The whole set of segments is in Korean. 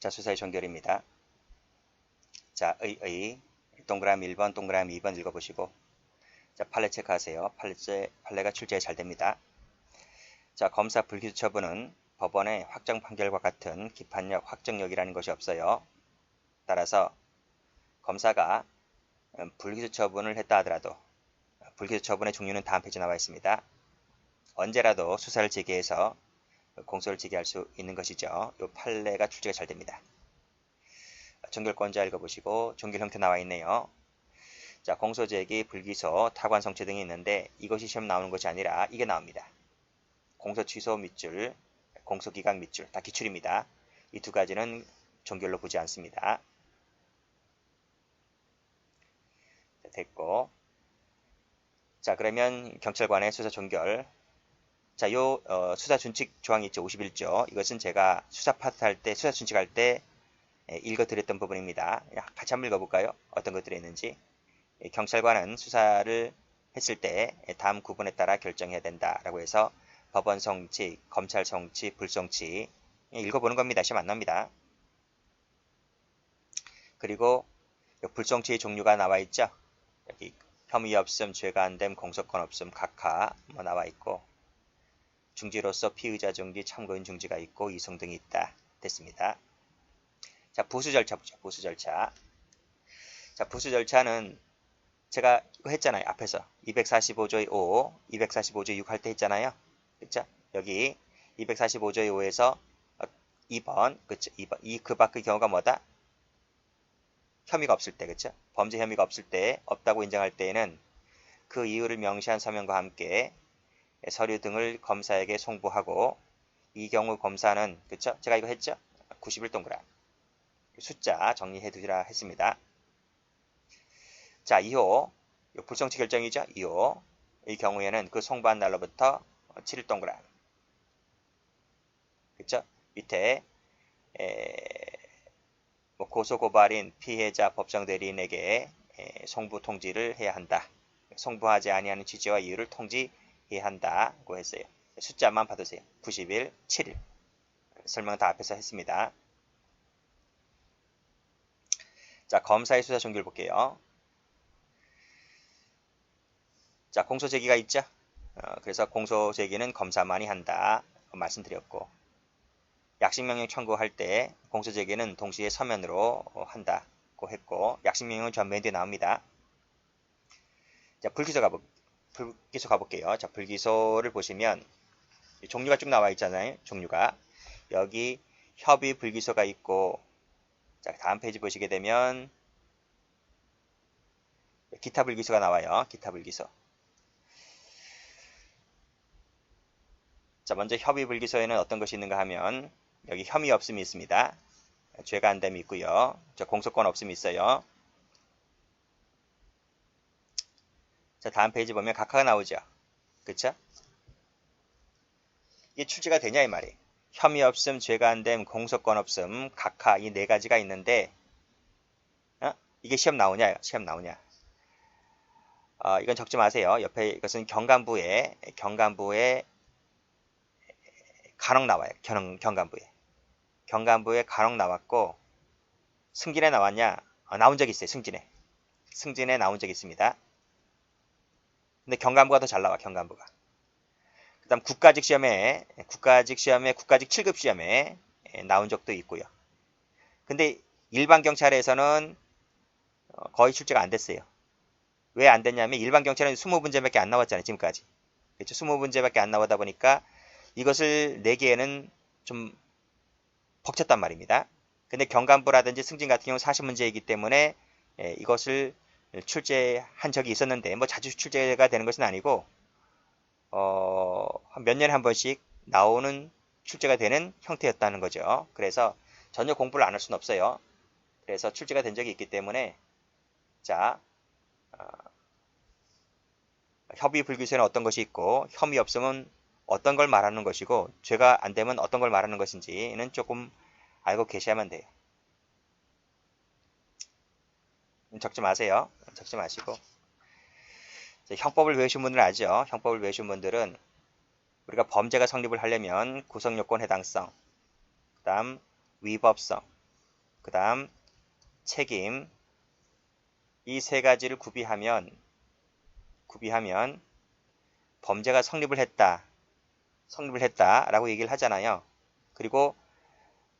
자, 수사의 종결입니다. 자, 의, 의. 동그라미 1번, 동그라미 2번 읽어보시고. 자, 판례 체크하세요. 판례, 판례가 출제에 잘 됩니다. 자, 검사 불기소 처분은 법원의 확정 판결과 같은 기판력, 확정력이라는 것이 없어요. 따라서 검사가 음, 불기소 처분을 했다 하더라도 불기소 처분의 종류는 다음 페이지에 나와 있습니다. 언제라도 수사를 제기해서 공소를 제기할 수 있는 것이죠. 이 판례가 출제가 잘 됩니다. 종결권자 읽어보시고 종결 형태 나와 있네요. 자, 공소 제기, 불기소, 타관 성취 등이 있는데 이것이 시험 나오는 것이 아니라 이게 나옵니다. 공소 취소 밑줄, 공소 기각 밑줄 다 기출입니다. 이 두 가지는 종결로 보지 않습니다. 자, 됐고 자 그러면 경찰관의 수사 종결 자, 요 어, 수사 준칙 조항이 있죠. 51조. 이것은 제가 수사 파트 할 때, 수사 준칙 할 때 읽어드렸던 부분입니다. 같이 한번 읽어볼까요? 어떤 것들이 있는지. 경찰관은 수사를 했을 때 다음 구분에 따라 결정해야 된다라고 해서 법원 성취, 검찰 성취, 불성취 읽어보는 겁니다. 시험 안 납니다. 그리고 불성취의 종류가 나와 있죠. 여기 혐의 없음, 죄가 안 됨, 공소권 없음, 각하 뭐 나와 있고 중지로서 피의자 중지, 참고인 중지가 있고 이성 등이 있다. 됐습니다. 자, 부수 절차 보죠. 부수 절차. 자, 부수 절차는 제가 이거 했잖아요. 앞에서 245조의 5, 245조의 6 할 때 했잖아요. 그쵸? 여기 245조의 5에서 2번, 그쵸? 2번. 이 그 밖의 경우가 뭐다? 혐의가 없을 때, 그쵸? 범죄 혐의가 없을 때, 없다고 인정할 때에는 그 이유를 명시한 서명과 함께 서류 등을 검사에게 송부하고 이 경우 검사는 그쵸? 제가 이거 했죠? 91동그라 숫자 정리해 두시라 했습니다. 자, 2호 불성취 결정이죠? 2호 이 경우에는 그 송부한 날로부터 7일 동그라 그쵸? 밑에 에, 뭐 고소고발인 피해자 법정대리인에게 에, 송부 통지를 해야 한다. 송부하지 아니하는 취지와 이유를 통지 해야 한다고 했어요. 숫자만 받으세요. 90일, 7일. 설명 다 앞에서 했습니다. 자, 검사의 수사 종결 볼게요. 자, 공소 제기가 있죠? 어, 그래서 공소 제기는 검사만이 한다. 말씀드렸고 약식명령 청구할 때 공소 제기는 동시에 서면으로 한다고 했고 약식명령은 전면 뒤에 나옵니다. 자, 불기소 가보, 불기소 가볼게요. 자, 불기소를 보시면 종류가 쭉 나와 있잖아요. 종류가. 여기 협의 불기소가 있고 자, 다음 페이지 보시게 되면 기타 불기소가 나와요. 기타 불기소. 자, 먼저 협의 불기소에는 어떤 것이 있는가 하면 여기 혐의 없음이 있습니다. 죄가 안 됨이 있고요. 저 공소권 없음이 있어요. 자, 다음 페이지 보면 각하가 나오죠. 그쵸? 이게 출제가 되냐 이 말이에요. 혐의 없음, 죄가 안 됨, 공소권 없음, 각하 이 네 가지가 있는데 어? 이게 시험 나오냐? 시험 나오냐? 어, 이건 적지 마세요. 옆에 이것은 경감부에 경감부에 간혹 나와요. 경, 경감부에 경감부에 간혹 나왔고 승진에 나왔냐? 어, 나온 적 있어요. 승진에 승진에 나온 적 있습니다. 근데 경감부가 더 잘 나와 경감부가. 그 다음 국가직 시험에 국가직 시험에 국가직 7급 시험에 예, 나온 적도 있고요. 근데 일반 경찰에서는 어, 거의 출제가 안 됐어요. 왜 안 됐냐면 일반 경찰은 20문제밖에 안 나왔잖아요. 지금까지. 그렇죠? 20문제밖에 안 나오다 보니까 이것을 내기에는 좀 벅찼단 말입니다. 근데 경감부라든지 승진 같은 경우 40문제이기 때문에 예, 이것을 출제한 적이 있었는데 뭐 자주 출제가 되는 것은 아니고 어, 몇 년에 한 번씩 나오는 출제가 되는 형태였다는 거죠. 그래서 전혀 공부를 안 할 수는 없어요. 그래서 출제가 된 적이 있기 때문에 자 어, 협의 불규소에는 어떤 것이 있고 혐의 없으면 어떤 걸 말하는 것이고 죄가 안 되면 어떤 걸 말하는 것인지는 조금 알고 계셔야만 돼요. 적지 마세요. 적지 마시고 형법을 외우신 분들은 아죠. 형법을 외우신 분들은 우리가 범죄가 성립을 하려면 구성요건 해당성, 그 다음 위법성, 그 다음 책임 이 세 가지를 구비하면 구비하면 범죄가 성립을 했다. 성립을 했다 라고 얘기를 하잖아요. 그리고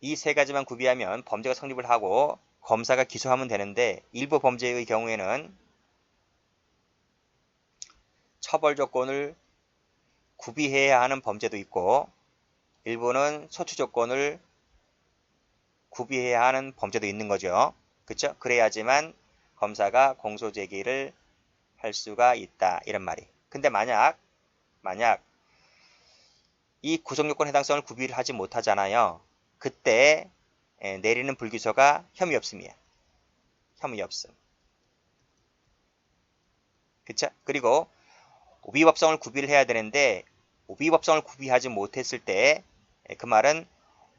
이 세 가지만 구비하면 범죄가 성립을 하고 검사가 기소하면 되는데 일부 범죄의 경우에는 처벌 조건을 구비해야 하는 범죄도 있고 일부는 소추 조건을 구비해야 하는 범죄도 있는 거죠. 그렇죠? 그래야지만 검사가 공소 제기를 할 수가 있다. 이런 말이. 근데 만약 만약 이 구속요건 해당성을 구비를 하지 못하잖아요. 그때 내리는 불기소가 혐의 없음이야. 혐의 없음. 그쵸? 그리고 위법성을 구비를 해야 되는데 위법성을 구비하지 못했을 때 그 말은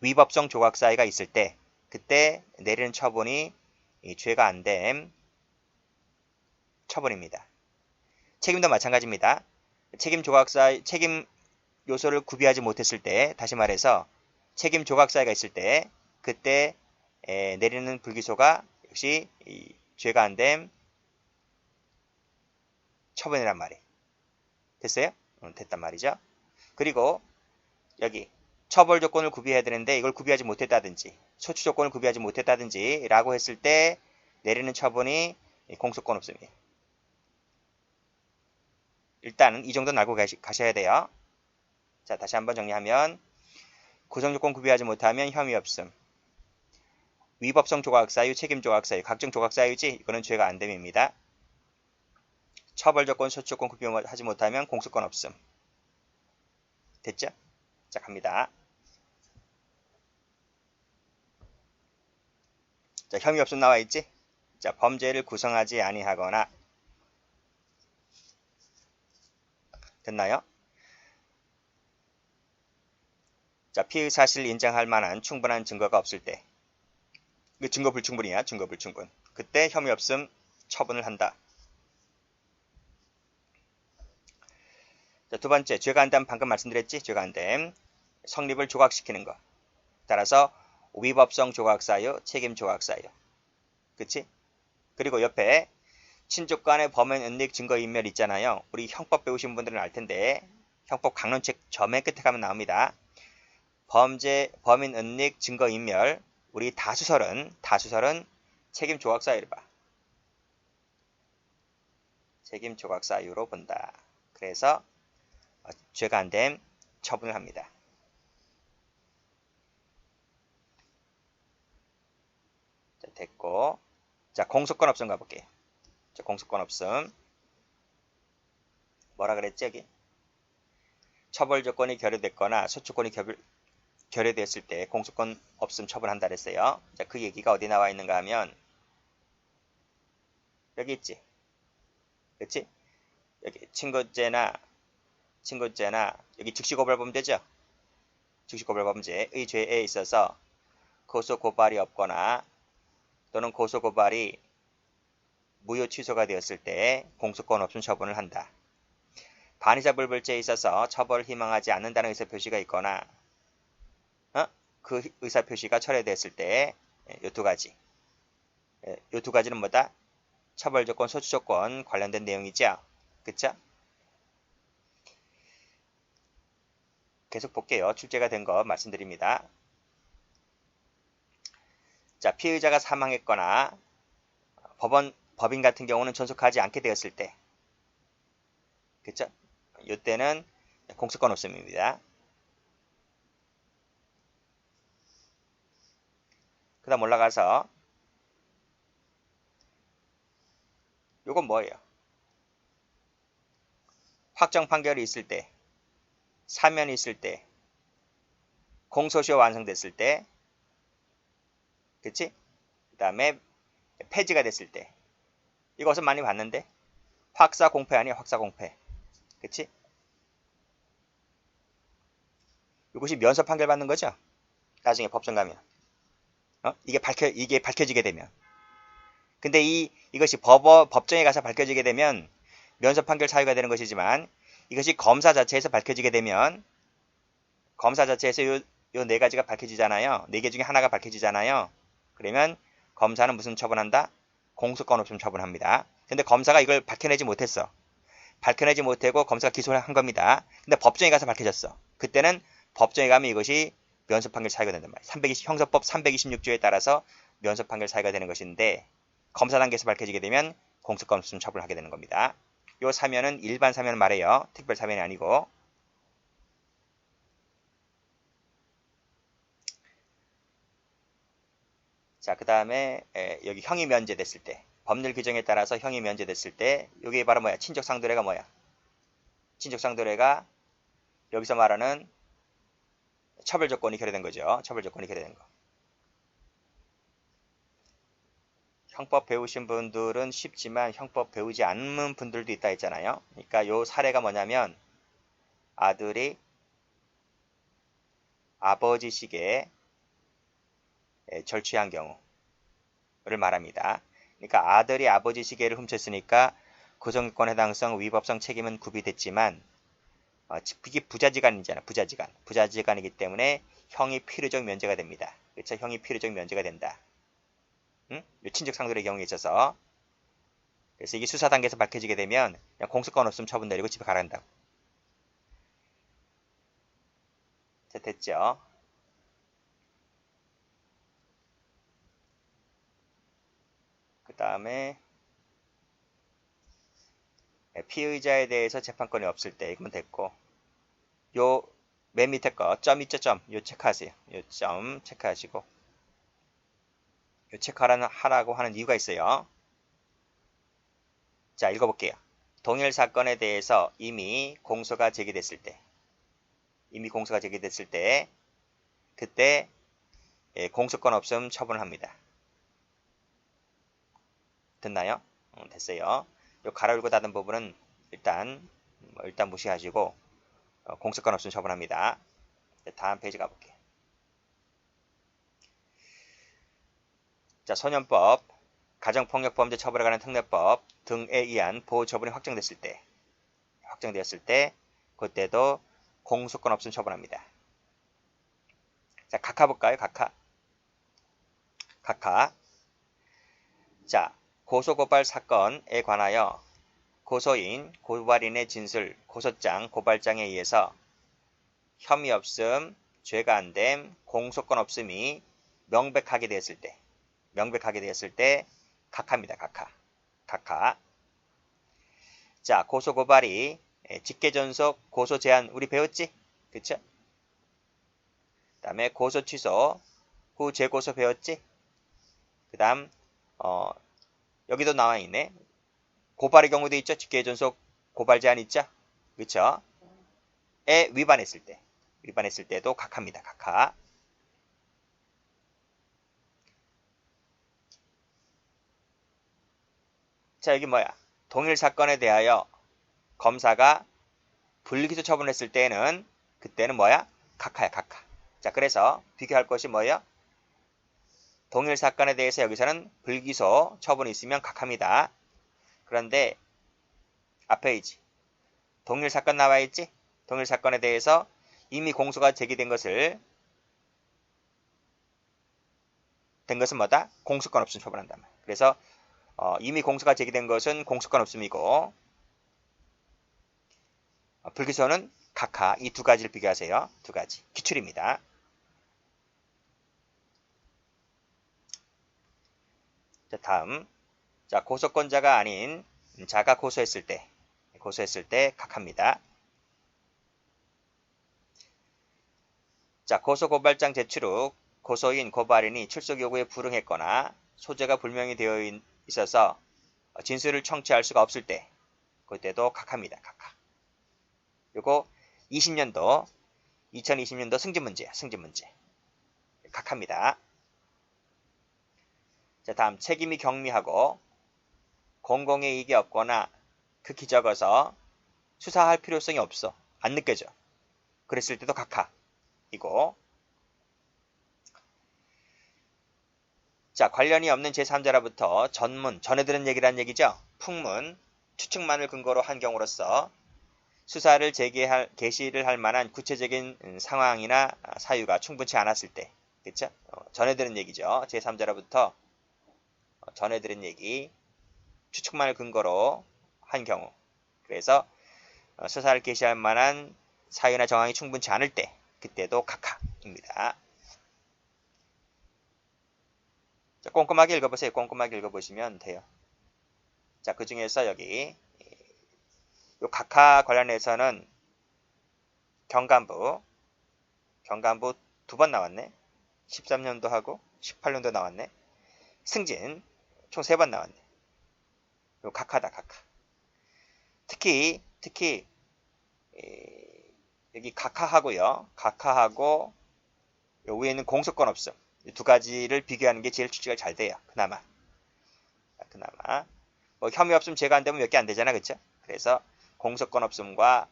위법성 조각 사이가 있을 때 그때 내리는 처분이 죄가 안됨 처분입니다. 책임도 마찬가지입니다. 책임 조각사 책임 요소를 구비하지 못했을 때 다시 말해서 책임 조각사이가 있을 때 그때 에, 내리는 불기소가 역시 죄가 안 됨 처분이란 말이 됐어요? 응, 됐단 말이죠. 그리고 여기 처벌 조건을 구비해야 되는데 이걸 구비하지 못했다든지 소추 조건을 구비하지 못했다든지 라고 했을 때 내리는 처분이 공소권 없습니다. 일단은 이 정도는 알고 가시, 가셔야 돼요. 자 다시 한번 정리하면 구성조건 구비하지 못하면 혐의 없음 위법성 조각사유, 책임 조각사유, 각종 조각사유지 이거는 죄가 안 됨입니다. 처벌 조건, 소추 조건 구비하지 못하면 공소권 없음. 됐죠? 자, 갑니다. 자, 혐의 없음 나와 있지? 자, 범죄를 구성하지 아니하거나 됐나요? 자, 피의 사실을 인정할 만한 충분한 증거가 없을 때그 증거 불충분이야. 증거 불충분. 그때 혐의 없음 처분을 한다. 자, 두 번째, 죄가 안됨 방금 말씀드렸지? 죄가 안 됨. 성립을 조각시키는 것. 따라서 위법성 조각사유, 책임 조각사유. 그치? 그리고 옆에 친족 간의 범행 은닉 증거 인멸 있잖아요. 우리 형법 배우신 분들은 알 텐데 형법 강론책 저맨 끝에 가면 나옵니다. 범죄, 범인 은닉 증거 인멸 우리 다수설은 다수설은 책임 조각 사유를 봐. 책임 조각 사유로 본다. 그래서 어, 죄가 안 됨 처분을 합니다. 자, 됐고 자 공소권 없음 가볼게요. 자, 공소권 없음 뭐라 그랬지 여기? 처벌 조건이 결여됐거나 소추권이 결, 결여됐을 때 공소권 없음 처분한다 그랬어요. 자, 그 얘기가 어디 나와 있는가 하면 여기 있지. 그렇지? 여기 친구죄나 친구죄나 여기 즉시고발범죄죠. 즉시고발범죄의 죄에 있어서 고소고발이 없거나 또는 고소고발이 무효 취소가 되었을 때 공소권 없음 처분을 한다. 반의자 불벌죄에 있어서 처벌을 희망하지 않는다는 의사 표시가 있거나 어? 그 의사표시가 철회됐을 때 이두 예, 가지 이두 예, 가지는 뭐다? 처벌 조건, 소추 조건 관련된 내용이죠. 그쵸? 계속 볼게요. 출제가 된 거 말씀드립니다. 자, 피의자가 사망했거나 법원, 법인 같은 경우는 존속하지 않게 되었을 때 그쵸? 이때는 공소권 없음입니다. 그 다음 올라가서 요건 뭐예요? 확정 판결이 있을 때 사면이 있을 때, 공소시효 완성됐을 때, 그치? 그 다음에 폐지가 됐을 때. 이것은 많이 봤는데 확사 공패 아니야 확사 공패. 그치? 이것이 면서 판결 받는 거죠? 나중에 법정 가면. 어? 이게 밝혀 이게 밝혀지게 되면. 근데 이 이것이 법 법정에 가서 밝혀지게 되면 면서 판결 사유가 되는 것이지만 이것이 검사 자체에서 밝혀지게 되면 검사 자체에서 요 네 가지가 밝혀지잖아요. 네 개 중에 하나가 밝혀지잖아요. 그러면 검사는 무슨 처분한다? 공소권 없음 처분합니다. 근데 검사가 이걸 밝혀내지 못했어. 밝혀내지 못하고 검사가 기소를 한 겁니다. 근데 법정에 가서 밝혀졌어. 그때는 법정에 가면 이것이 면소 판결 사유가 된단 말이에요. 320, 형사법 326조에 따라서 면소 판결 사유가 되는 것인데 검사 단계에서 밝혀지게 되면 공소권 없음 처분을 하게 되는 겁니다. 요 사면은 일반 사면을 말해요. 특별 사면이 아니고 자, 그 다음에 여기 형이 면제됐을 때 법률 규정에 따라서 형이 면제됐을 때 이게 바로 뭐야? 친족 상도례가 뭐야? 친족 상도례가 여기서 말하는 처벌 조건이 결여된 거죠. 처벌 조건이 결여된 거. 형법 배우신 분들은 쉽지만 형법 배우지 않는 분들도 있다 했잖아요. 그러니까 요 사례가 뭐냐면 아들이 아버지식에 절취한 경우를 말합니다. 그러니까 아들이 아버지 시계를 훔쳤으니까 구성권 해당성, 위법성 책임은 구비됐지만 어, 이게 부자지간이잖아. 부자지간. 부자지간이기 때문에 형이 필요적 면제가 됩니다. 그렇죠? 형이 필요적 면제가 된다. 응? 친족 상돌의 경우에 있어서 그래서 이게 수사 단계에서 밝혀지게 되면 그냥 공소권 없으면 처분 내리고 집에 가라 한다고. 자, 됐죠? 그 다음에 네, 피의자에 대해서 재판권이 없을 때 이거면 됐고 요 맨 밑에 거 점 있죠 점. 요 체크하세요. 요 점 체크하시고 요 체크하라는 하라고 하는 이유가 있어요. 자 읽어볼게요. 동일 사건에 대해서 이미 공소가 제기됐을 때 이미 공소가 제기됐을 때 그때 예, 공소권 없음 처분을 합니다. 됐나요? 어, 됐어요. 요 가로 열고 닫은 부분은 일단 뭐 일단 무시하시고 어, 공소권 없음 처분합니다. 다음 페이지 가볼게요. 자, 소년법, 가정폭력범죄 처벌에 관한 특례법 등에 의한 보호 처분이 확정됐을 때, 확정되었을 때, 그때도 공소권 없음 처분합니다. 자, 각하 볼까요? 각하. 각하. 자, 고소고발 사건에 관하여 고소인, 고발인의 진술, 고소장, 고발장에 의해서 혐의 없음, 죄가 안 됨, 공소권 없음이 명백하게 되었을 때, 명백하게 되었을 때 각하입니다. 각하. 각하. 자, 고소고발이 직계전속, 고소제한 우리 배웠지? 그쵸? 그 다음에 고소취소, 후 재고소 배웠지? 그 다음 어, 여기도 나와 있네. 고발의 경우도 있죠. 직계 전속 고발 제한 있죠. 그렇죠? 에 위반했을 때. 위반했을 때도 각하입니다. 각하. 자, 여기 뭐야? 동일 사건에 대하여 검사가 불기소 처분했을 때는 그때는 뭐야? 각하야, 각하. 자, 그래서 비교할 것이 뭐예요? 동일 사건에 대해서 여기서는 불기소 처분이 있으면 각합니다. 그런데 앞에 있지. 동일 사건 나와 있지? 동일 사건에 대해서 이미 공소가 제기된 것을 된 것은 뭐다? 공소권 없음 처분한다. 그래서 어, 이미 공소가 제기된 것은 공소권 없음이고 어, 불기소는 각하 이 두 가지를 비교하세요. 두 가지 기출입니다. 자, 다음. 자, 고소권자가 아닌 자가 고소했을 때, 고소했을 때 각합니다. 자, 고소고발장 제출 후 고소인, 고발인이 출석 요구에 불응했거나 소재가 불명이 되어 있어서 진술을 청취할 수가 없을 때, 그때도 각합니다. 각하. 요거 20년도, 2020년도 승진 문제야, 승진 문제. 각합니다. 자, 다음 책임이 경미하고 공공의 이익이 없거나 극히 적어서 수사할 필요성이 없어. 안 느껴져. 그랬을 때도 각하. 이고 자, 관련이 없는 제3자로부터 전문, 전해 들은 얘기란 얘기죠. 풍문, 추측만을 근거로 한 경우로서 수사를 재개할, 개시를 할 만한 구체적인 상황이나 사유가 충분치 않았을 때 그쵸? 어, 전해 들은 얘기죠. 제3자로부터 어, 전해 들은 얘기 추측만을 근거로 한 경우 그래서 어, 수사를 개시할 만한 사유나 정황이 충분치 않을 때 그때도 각하입니다. 자, 꼼꼼하게 읽어보세요. 꼼꼼하게 읽어보시면 돼요. 자, 그 중에서 여기 요 각하 관련해서는 경간부 경간부 두 번 나왔네. 13년도 하고 18년도 나왔네. 승진 총 세 번 나왔네. 요 각하다 각하. 특히 특히 여기 각하하고요. 각하하고 요 위에는 공소권 없음. 두 가지를 비교하는 게 제일 추측가 잘 돼요. 그나마. 그나마. 뭐 혐의 없음 제가 안 되면 몇 개 안 되잖아. 그쵸? 그래서 공소권 없음과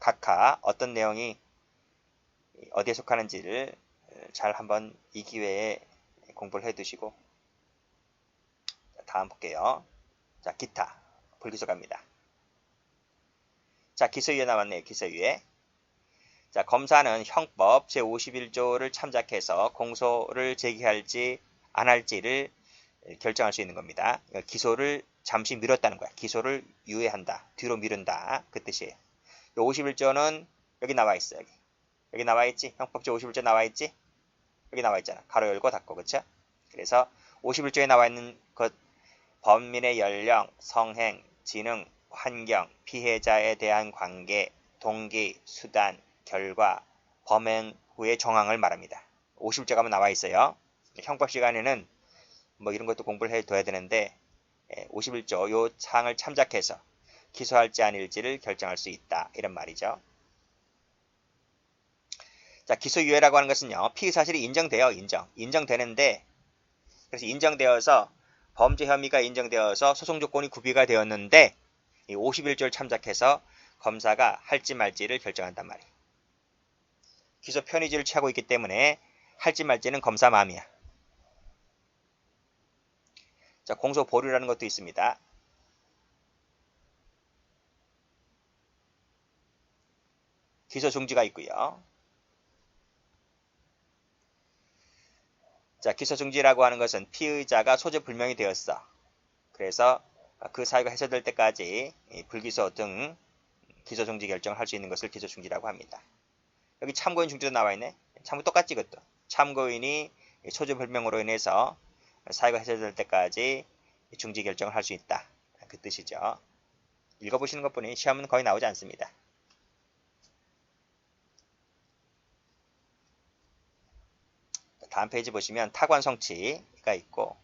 각하 어떤 내용이 어디에 속하는지를 잘 한번 이 기회에 공부를 해 두시고 다음 볼게요. 자, 기타. 불기소 갑니다. 자, 기소유예 나왔네요. 기소유예. 자, 검사는 형법 제51조를 참작해서 공소를 제기할지 안 할지를 결정할 수 있는 겁니다. 기소를 잠시 미뤘다는 거야. 기소를 유예한다. 뒤로 미룬다. 그 뜻이에요. 51조는 여기 나와 있어. 여기. 여기 나와 있지? 형법 제51조 나와 있지? 여기 나와 있잖아. 가로 열고 닫고. 그쵸? 그래서 51조에 나와 있는 것 범민의 연령, 성행, 지능, 환경, 피해자에 대한 관계, 동기, 수단, 결과, 범행 후의 정황을 말합니다. 50조 가면 나와 있어요. 형법 시간에는 뭐 이런 것도 공부를 해둬야 되는데 51조 예, 요 사항을 참작해서 기소할지 아닐지를 결정할 수 있다. 이런 말이죠. 자, 기소유예라고 하는 것은요. 피의 사실이 인정돼요. 인정. 인정되는데 그래서 인정되어서 범죄 혐의가 인정되어서 소송 조건이 구비가 되었는데 이 51조를 참작해서 검사가 할지 말지를 결정한단 말이에요. 기소 편의지를 취하고 있기 때문에 할지 말지는 검사 마음이야. 자, 공소 보류라는 것도 있습니다. 기소 중지가 있고요. 자, 기소 중지라고 하는 것은 피의자가 소재 불명이 되었어. 그래서 그 사유가 해소될 때까지 불기소 등 기소 중지 결정을 할 수 있는 것을 기소 중지라고 합니다. 여기 참고인 중지도 나와 있네. 참고 똑같지 이것도. 참고인이 소재 불명으로 인해서 사유가 해소될 때까지 중지 결정을 할 수 있다. 그 뜻이죠. 읽어보시는 것뿐이 시험은 거의 나오지 않습니다. 다음 페이지 보시면 타관 성취가 있고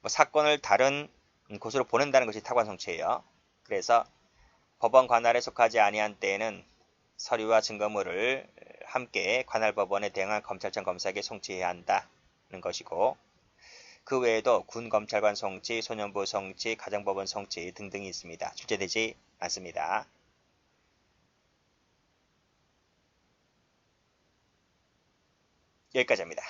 뭐 사건을 다른 곳으로 보낸다는 것이 타관 성취예요. 그래서 법원 관할에 속하지 아니한 때에는 서류와 증거물을 함께 관할 법원에 대응한 검찰청 검사에게 송치해야 한다는 것이고 그 외에도 군 검찰관 송치, 소년부 송치, 가정법원 송치 등등이 있습니다. 출제되지 않습니다. 여기까지 합니다.